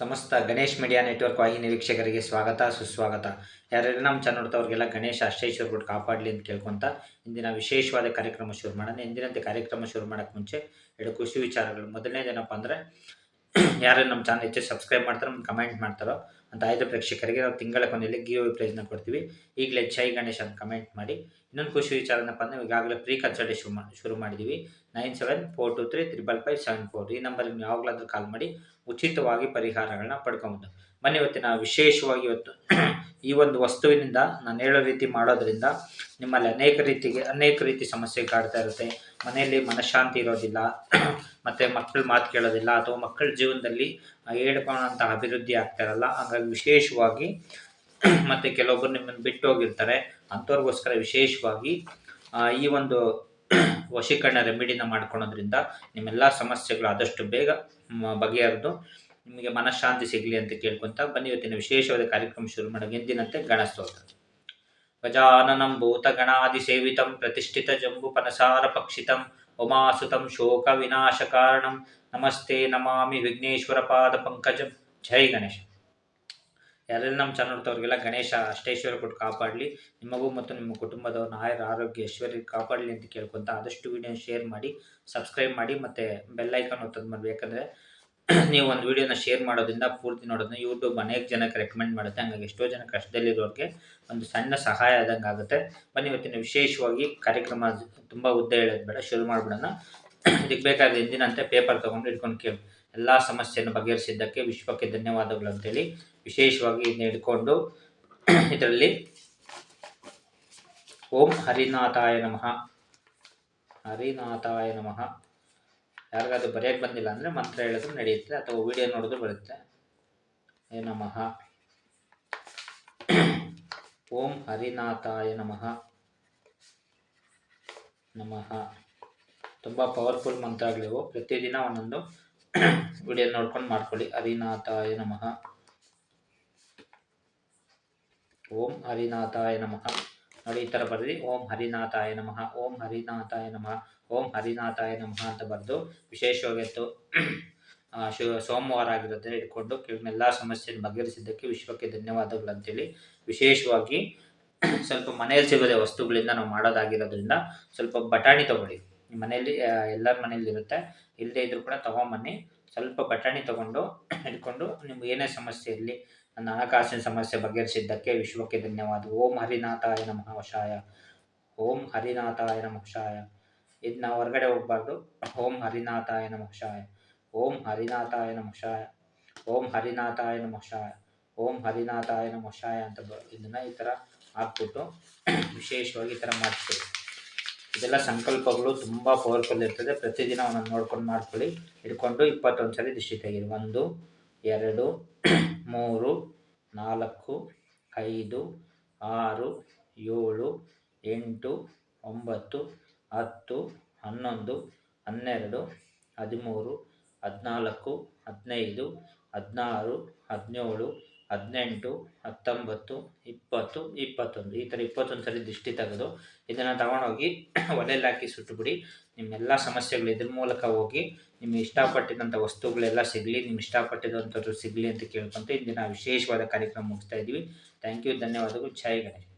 ಸಮಸ್ತ Ganesh media network ವಾಹಿನಿ ವೀಕ್ಷಕರಿಗೆ ಸ್ವಾಗತ, ಸುಸ್ವಾಗತ. ಯಾರ್ಯಾರು ನಮ್ಮ ಚಾನಲ್ ನೋಡ್ತವ್ರಿಗೆಲ್ಲ ಗಣೇಶ ಅಷ್ಟೇಶ್ವರ ಬಿಟ್ಟು ಕಾಪಾಡಲಿ ಅಂತ ಕೇಳ್ಕೊಂತ ಇಂದಿನ ವಿಶೇಷವಾದ ಕಾರ್ಯಕ್ರಮ ಶುರು ಮಾಡೋಣ. ಎಂದಿನಂತೆ ಕಾರ್ಯಕ್ರಮ ಶುರು ಮಾಡೋಕ್ಕೆ ಮುಂಚೆ ಎರಡು ಖುಷಿ ವಿಚಾರಗಳು. ಮೊದಲನೇದೇನಪ್ಪ ಅಂದರೆ ಯಾರು ನಮ್ಮ ಚಾನಲ್ ಹೆಚ್ಚು ಸಬ್ಸ್ಕ್ರೈಬ್ ಮಾಡ್ತಾರೋ ಕಮೆಂಟ್ ಮಾಡ್ತಾರೋ ಅಂತ ಆಯ್ದ ಪ್ರೇಕ್ಷಕರಿಗೆ. ನಾವು ತಿಂಗಳ ಕೊನೆಯಲ್ಲಿ ಗಿಯೋ ಪ್ರೈಸ್ನ ಕೊಡ್ತೀವಿ. ಈಗಲೇ ಜೈ ಗಣೇಶ್ ಅಂತ ಕಮೆಂಟ್ ಮಾಡಿ. ಇನ್ನೊಂದು ಖುಷಿ ವಿಚಾರ ಏನಪ್ಪ ಅಂದರೆ ಈಗಾಗಲೇ ಫ್ರೀ ಕನ್ಸಲ್ಟೇಷನ್ ಶುರು ಶುರು ಮಾಡಿದ್ದೀವಿ nine seven, four two three, triple five, seven, four ಈ ನಂಬರ್ಗೆ ನೀವು ಯಾವಾಗಲಾದರೂ ಕಾಲ್ ಮಾಡಿ ಉಚಿತವಾಗಿ ಪರಿಹಾರಗಳನ್ನ ಪಡ್ಕೊಬೋದು. ಬನ್ನಿ ಇವತ್ತಿನ ವಿಶೇಷವಾಗಿ ಇವತ್ತು ಈ ಒಂದು ವಸ್ತುವಿನಿಂದ ನಾನು ಹೇಳೋ ರೀತಿ ಮಾಡೋದ್ರಿಂದ ನಿಮ್ಮಲ್ಲಿ ಅನೇಕ ರೀತಿಗೆ, ಅನೇಕ ರೀತಿ ಸಮಸ್ಯೆ ಕಾಡ್ತಾ ಇರುತ್ತೆ. ಮನೆಯಲ್ಲಿ ಮನಃಶಾಂತಿ ಇರೋದಿಲ್ಲ. ಮತ್ತು ಮಕ್ಕಳು ಮಾತು ಕೇಳೋದಿಲ್ಲ. ಅಥವಾ ಮಕ್ಕಳ ಜೀವನದಲ್ಲಿ ಹೇಳ್ಕೊಳ್ಳೋಂಥ ಅಭಿವೃದ್ಧಿ ಆಗ್ತಾ ಇರಲ್ಲ. ಹಾಗಾಗಿ ವಿಶೇಷವಾಗಿ ಮತ್ತು ಕೆಲವೊಬ್ಬರು ನಿಮ್ಮನ್ನು ಬಿಟ್ಟು ಹೋಗಿರ್ತಾರೆ. ಅಂಥವ್ರಿಗೋಸ್ಕರ ವಿಶೇಷವಾಗಿ ಈ ಒಂದು ವಶೀಕರಣ ರೆಮಿಡಿನ ಮಾಡ್ಕೊಳೋದ್ರಿಂದ ನಿಮ್ಮೆಲ್ಲ ಸಮಸ್ಯೆಗಳು ಆದಷ್ಟು ಬೇಗ ಬಗೆಹರಿದು ನಿಮಗೆ ಮನಃಶಾಂತಿ ಸಿಗಲಿ ಅಂತ ಕೇಳ್ಕೊಂತ ಬನ್ನಿ. ಇವತ್ತಿನ ವಿಶೇಷವಾದ ಕಾರ್ಯಕ್ರಮ ಶುರು ಮಾಡೋದು ಎಂದಿನಂತೆ ಗಣಸ್ತೋತ್ರ. ಗಜಾನನಂ ಭೂತಗಣಾದಿಸೇವಿತಂ ಪ್ರತಿಷ್ಠಿತ ಜಂಬು ಪನಸಾರ ಪಕ್ಷಿತಂ ಉಮಾಸುತಂ ಶೋಕ ವಿನಾಶ ಕಾರಣಂ. ನಮಸ್ತೆ ನಮಾಮಿ ವಿಘ್ನೇಶ್ವರ ಪಾದ ಪಂಕಜಂ. ಜೈ ಗಣೇಶ. ಯಾರೆಲ್ಲ ನಮ್ಮ ಚಾನಲ್ ಗಣೇಶ ಅಷ್ಟೇಶ್ವರ ಕೊಟ್ಟು ಕಾಪಾಡಲಿ. ನಿಮಗೂ ಮತ್ತು ನಿಮ್ಮ ಕುಟುಂಬದವ್ರನ್ನ ಆಯರ ಆರೋಗ್ಯ ಐಶ್ವರ್ಯ ಕಾಪಾಡಲಿ ಅಂತ ಕೇಳ್ಕೊಂತ ಆದಷ್ಟು ವಿಡಿಯೋ ಶೇರ್ ಮಾಡಿ ಸಬ್ಸ್ಕ್ರೈಬ್ ಮಾಡಿ ಮತ್ತು ಬೆಲ್ಲೈಕನ್ ಒತ್ತದ ಮಾಡಬೇಕಂದ್ರೆ ನೀವು ಒಂದು ವೀಡಿಯೋನ ಶೇರ್ ಮಾಡೋದ್ರಿಂದ ಪೂರ್ತಿ ನೋಡೋದನ್ನ ಯೂಟ್ಯೂಬ್ ಅನೇಕ ಜನಕ್ಕೆ ರೆಕಮೆಂಡ್ ಮಾಡುತ್ತೆ. ಹಂಗಾಗಿ ಎಷ್ಟೋ ಜನ ಕಷ್ಟದಲ್ಲಿರೋರಿಗೆ ಒಂದು ಸಣ್ಣ ಸಹಾಯ ಆದಂಗೆ ಆಗುತ್ತೆ. ಬನ್ನಿ ಇವತ್ತಿನ ವಿಶೇಷವಾಗಿ ಕಾರ್ಯಕ್ರಮ ತುಂಬ ಉದ್ದ ಹೇಳೋದು ಬೇಡ, ಶುರು ಮಾಡಿಬಿಡೋಣ. ಇದಕ್ಕೆ ಬೇಕಾದ ಎಂದಿನಂತೆ ಪೇಪರ್ ತೊಗೊಂಡು ಇಟ್ಕೊಂಡು ಕೇಳಿ ಎಲ್ಲ ಸಮಸ್ಯೆಯನ್ನು ಬಗೆಹರಿಸಿದ್ದಕ್ಕೆ ವಿಶ್ವಕ್ಕೆ ಧನ್ಯವಾದಗಳು ಅಂತೇಳಿ ವಿಶೇಷವಾಗಿ ಇದನ್ನ ಇದರಲ್ಲಿ ಓಂ ಹರಿನಾಥಾಯ ನಮಃ. ಹರಿನಾಥಾಯ ನಮಃ. ಯಾರಿಗಾದ್ರೂ ಬರೆಯೋಕ್ಕೆ ಬಂದಿಲ್ಲ ಅಂದರೆ ಮಂತ್ರ ಹೇಳಿದ್ರು ನಡೆಯುತ್ತೆ ಅಥವಾ ವಿಡಿಯೋ ನೋಡಿದ್ರು ಬರುತ್ತೆ. ಏ ನಮಃ. ಓಂ ಹರಿನಾಥಾಯ ನಮಃ. ನಮಃ. ತುಂಬ ಪವರ್ಫುಲ್ ಮಂತ್ರಗಳಿವು ಪ್ರತಿದಿನ ಒಂದೊಂದು ವಿಡಿಯೋ ನೋಡ್ಕೊಂಡು ಮಾಡ್ಕೊಳ್ಳಿ. ಹರಿನಾಥಾಯ ನಮಃ. ಓಂ ಹರಿನಾಥಾಯ ನಮಃ. ನೋಡಿ, ಈ ಥರ ಬರೆದಿ ಓಂ ಹರಿನಾಥಾಯ ನಮಃ. ಓಂ ಹರಿನಾಥಾಯ ನಮಃ. ಓಂ ಹರಿನಾಥಾಯ ನಮಃ ಅಂತ ಬರೆದು ವಿಶೇಷವಾಗಿತ್ತು ಶು, ಸೋಮವಾರ ಆಗಿರುತ್ತೆ ಇಟ್ಕೊಂಡು ಎಲ್ಲ ಸಮಸ್ಯೆಯನ್ನು ಬಗೆಹರಿಸಿದ್ದಕ್ಕೆ ವಿಶ್ವಕ್ಕೆ ಧನ್ಯವಾದಗಳು ಅಂತೇಳಿ. ವಿಶೇಷವಾಗಿ ಸ್ವಲ್ಪ ಮನೆಯಲ್ಲಿ ಸಿಗೋದೇ ವಸ್ತುಗಳಿಂದ ನಾವು ಮಾಡೋದಾಗಿರೋದ್ರಿಂದ ಸ್ವಲ್ಪ ಬಟಾಣಿ ತೊಗೊಳ್ಳಿ. ಮನೆಯಲ್ಲಿ ಎಲ್ಲರ ಮನೇಲಿ ಇರುತ್ತೆ. ಇಲ್ಲದೇ ಇದ್ರೂ ಕೂಡ ತೊಗೊಂಬನ್ನಿ. ಸ್ವಲ್ಪ ಬಟಾಣಿ ತೊಗೊಂಡು ಇಟ್ಕೊಂಡು ನಿಮ್ಗೆ ಏನೇ ಸಮಸ್ಯೆ ಇರಲಿ, ನನ್ನ ಹಣಕಾಸಿನ ಸಮಸ್ಯೆ ಬಗೆಹರಿಸಿದ್ದಕ್ಕೆ ವಿಶ್ವಕ್ಕೆ ಧನ್ಯವಾದ ಓಂ ಹರಿನಾಥಾಯ ನಮಃ ವಶಾಯ. ಓಂ ಹರಿನಾಥಾಯ ನಮಃ ಶಾಯ ನಾವು ಹೊರಗಡೆ ಹೋಗ್ಬಾರ್ದು. ಓಂ ಹರಿನಾಥಾಯ ನಮಃ ಶಾಯ ಓಂ ಹರಿನಾಥಾಯ ನಮಃ ಶಾಯ ಓಂ ಹರಿನಾಥಾಯ ನಮಃ ಶಾಯ ಓಂ ಹರಿನಾಥಾಯ ನಮಃ ಶಾಯ ಅಂತ ಇದನ್ನು ಈ ಥರ ಹಾಕ್ಬಿಟ್ಟು ವಿಶೇಷವಾಗಿ ಈ ಥರ ಮಾಡ್ತೀವಿ. ಇದೆಲ್ಲ ಸಂಕಲ್ಪಗಳು ತುಂಬ ಪವರ್ಫುಲ್ ಇರ್ತದೆ. ಪ್ರತಿದಿನ ಅವನನ್ನು ನೋಡ್ಕೊಂಡು ಮಾಡ್ಕೊಳ್ಳಿ. ಹಿಡ್ಕೊಂಡು ಇಪ್ಪತ್ತೊಂದು ಸರಿ ದೃಷ್ಟಿ ತೆಗೀರಿ ಒಂದು, ಎರಡು, ಮೂರು, ನಾಲ್ಕು, ಐದು, ಆರು, ಏಳು, ಎಂಟು, ಒಂಬತ್ತು, ಹತ್ತು, ಹನ್ನೊಂದು, ಹನ್ನೆರಡು, ಹದಿಮೂರು, ಹದಿನಾಲ್ಕು, ಹದಿನೈದು, ಹದಿನಾರು, ಹದಿನೇಳು ಹದಿನೆಂಟು, ಹತ್ತೊಂಬತ್ತು, ಇಪ್ಪತ್ತು, ಇಪ್ಪತ್ತೊಂದು. ಈ ಥರ ಇಪ್ಪತ್ತೊಂದು ಸರಿ ದೃಷ್ಟಿ ತೆಗೆದು ಇದನ್ನು ತಗೊಂಡೋಗಿ ಒಲೆಯಲ್ಲಿ ಹಾಕಿ ಸುಟ್ಟುಬಿಡಿ. ನಿಮ್ಮೆಲ್ಲ ಸಮಸ್ಯೆಗಳು ಇದ್ರ ಮೂಲಕ ಹೋಗಿ ನಿಮ್ಗೆ ಇಷ್ಟಪಟ್ಟಿದಂಥ ವಸ್ತುಗಳೆಲ್ಲ ಸಿಗಲಿ, ನಿಮ್ಗೆ ಇಷ್ಟಪಟ್ಟಿದಂಥದ್ದು ಸಿಗಲಿ ಅಂತ ಕೇಳ್ಕೊಂತ ಇಂದಿನ ವಿಶೇಷವಾದ ಕಾರ್ಯಕ್ರಮ ಮುಗಿಸ್ತಾ ಇದ್ದೀವಿ. ಥ್ಯಾಂಕ್ ಯು ಧನ್ಯವಾದಗಳು. ಜೈ ಗಣೇಶ್.